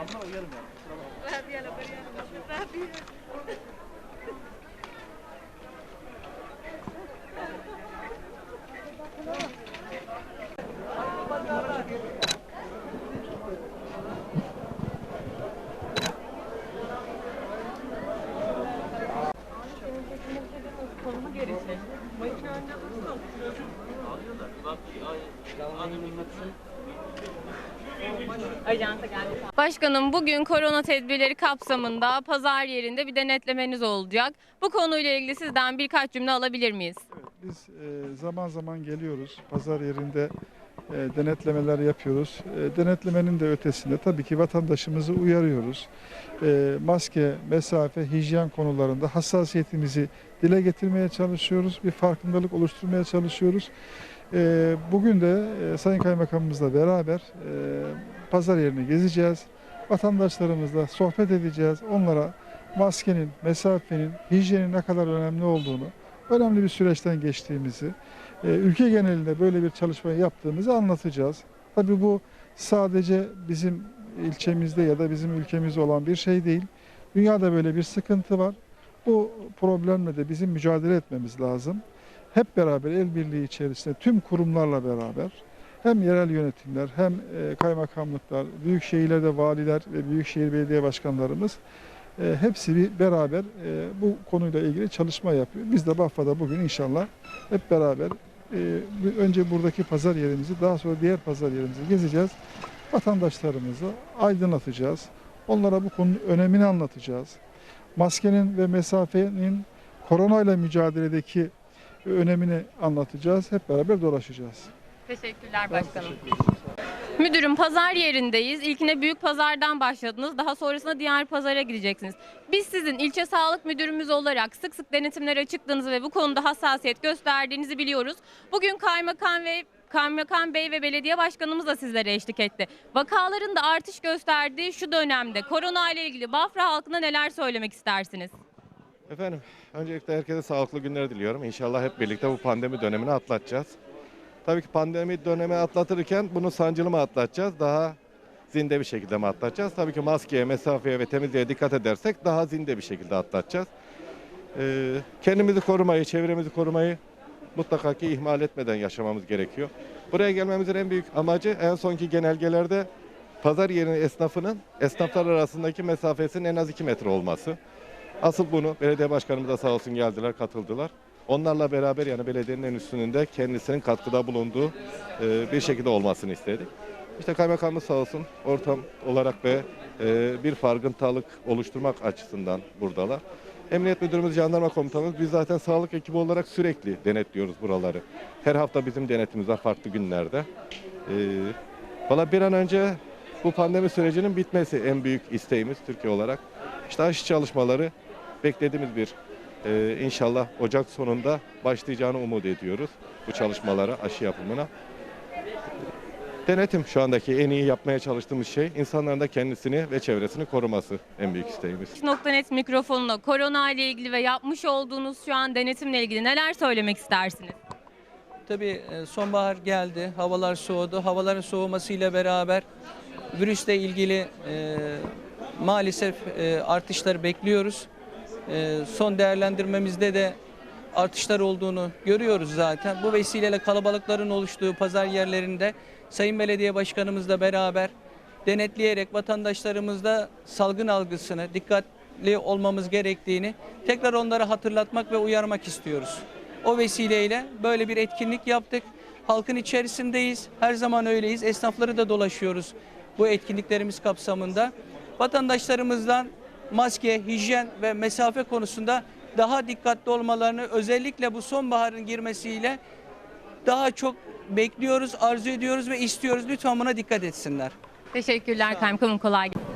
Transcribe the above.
Damla yarım yarım. Rabia la Rabia. Gerisi. Mayın önünde dursun. Alıyorlar. Bak, ay, annemin Başkanım bugün korona tedbirleri kapsamında pazar yerinde bir denetlemeniz olacak. Bu konuyla ilgili sizden birkaç cümle alabilir miyiz? Biz e, zaman zaman geliyoruz. Pazar yerinde e, denetlemeler yapıyoruz. E, denetlemenin de ötesinde tabii ki vatandaşımızı uyarıyoruz. Maske, mesafe, hijyen konularında hassasiyetimizi dile getirmeye çalışıyoruz. Bir farkındalık oluşturmaya çalışıyoruz. Bugün de Sayın Kaymakamımızla beraber pazar yerini gezeceğiz. Vatandaşlarımızla sohbet edeceğiz. Onlara maskenin, mesafenin, hijyenin ne kadar önemli olduğunu, önemli bir süreçten geçtiğimizi, e, ülke genelinde böyle bir çalışma yaptığımızı anlatacağız. Tabii bu sadece bizim ilçemizde ya da bizim ülkemizde olan bir şey değil. Dünyada böyle bir sıkıntı var. Bu problemle de bizim mücadele etmemiz lazım. Hep beraber el birliği içerisinde tüm kurumlarla beraber hem yerel yönetimler hem e, kaymakamlıklar, büyük şehirlerde valiler ve büyükşehir belediye başkanlarımız e, hepsi bir beraber e, bu konuyla ilgili çalışma yapıyor. Biz de Bafra'da bugün inşallah hep beraber önce buradaki pazar yerimizi daha sonra diğer pazar yerimizi gezeceğiz. Vatandaşlarımızı aydınlatacağız. Onlara bu konunun önemini anlatacağız. Maskenin ve mesafenin koronayla mücadeledeki önemini anlatacağız. Hep beraber dolaşacağız. Teşekkürler başkanım. Müdürüm pazar yerindeyiz. İlkine büyük pazardan başladınız. Daha sonrasında diğer pazara gideceksiniz. Biz sizin ilçe sağlık müdürümüz olarak sık sık denetimlere çıktığınızı ve bu konuda hassasiyet gösterdiğinizi biliyoruz. Bugün kaymakam ve Kaymakam Bey ve belediye başkanımız da sizlere eşlik etti. Vakaların da artış gösterdiği şu dönemde korona ile ilgili Bafra halkına neler söylemek istersiniz? Efendim, öncelikle herkese sağlıklı günler diliyorum. İnşallah hep birlikte bu pandemi dönemini atlatacağız. Tabii ki pandemi dönemi atlatırken bunu sancılı mı atlatacağız, daha zinde bir şekilde mi atlatacağız? Tabii ki maskeye, mesafeye ve temizliğe dikkat edersek daha zinde bir şekilde atlatacağız. Ee, kendimizi korumayı, çevremizi korumayı mutlaka ki ihmal etmeden yaşamamız gerekiyor. Buraya gelmemizin en büyük amacı en sonki genelgelerde pazar yerinin esnafının esnaflar arasındaki mesafesinin en az 2 metre olması. Asıl bunu belediye başkanımız da sağ olsun geldiler, katıldılar. Onlarla beraber yani belediyenin en üstünde kendisinin katkıda bulunduğu e, bir şekilde olmasını istedik. İşte kaymakamımız sağ olsun ortam olarak ve e, bir farkındalık oluşturmak açısından buradalar. Emniyet Müdürümüz, Jandarma Komutanımız biz zaten sağlık ekibi olarak sürekli denetliyoruz buraları. Her hafta bizim denetimimiz var farklı günlerde. E, Valla bir an önce bu pandemi sürecinin bitmesi en büyük isteğimiz Türkiye olarak. İşte aşı çalışmaları beklediğimiz bir e, inşallah Ocak sonunda başlayacağını umut ediyoruz bu çalışmalara, aşı yapımına. Denetim şu andaki en iyi yapmaya çalıştığımız şey insanların da kendisini ve çevresini koruması en büyük isteğimiz. .net mikrofonuna korona ile ilgili ve yapmış olduğunuz şu an denetimle ilgili neler söylemek istersiniz? Tabii e, sonbahar geldi, havalar soğudu. Havaların soğumasıyla beraber virüsle ilgili e, maalesef e, artışları bekliyoruz. E, son değerlendirmemizde de artışlar olduğunu görüyoruz zaten. Bu vesileyle kalabalıkların oluştuğu pazar yerlerinde Sayın Belediye Başkanımızla beraber denetleyerek vatandaşlarımızda salgın algısını, dikkatli olmamız gerektiğini tekrar onlara hatırlatmak ve uyarmak istiyoruz. O vesileyle böyle bir etkinlik yaptık. Halkın içerisindeyiz. Her zaman öyleyiz. Esnafları da dolaşıyoruz bu etkinliklerimiz kapsamında. Vatandaşlarımızdan maske, hijyen ve mesafe konusunda daha dikkatli olmalarını özellikle bu sonbaharın girmesiyle daha çok bekliyoruz, arzu ediyoruz ve istiyoruz. Lütfen buna dikkat etsinler. Teşekkürler kaymakamım kolay gelsin.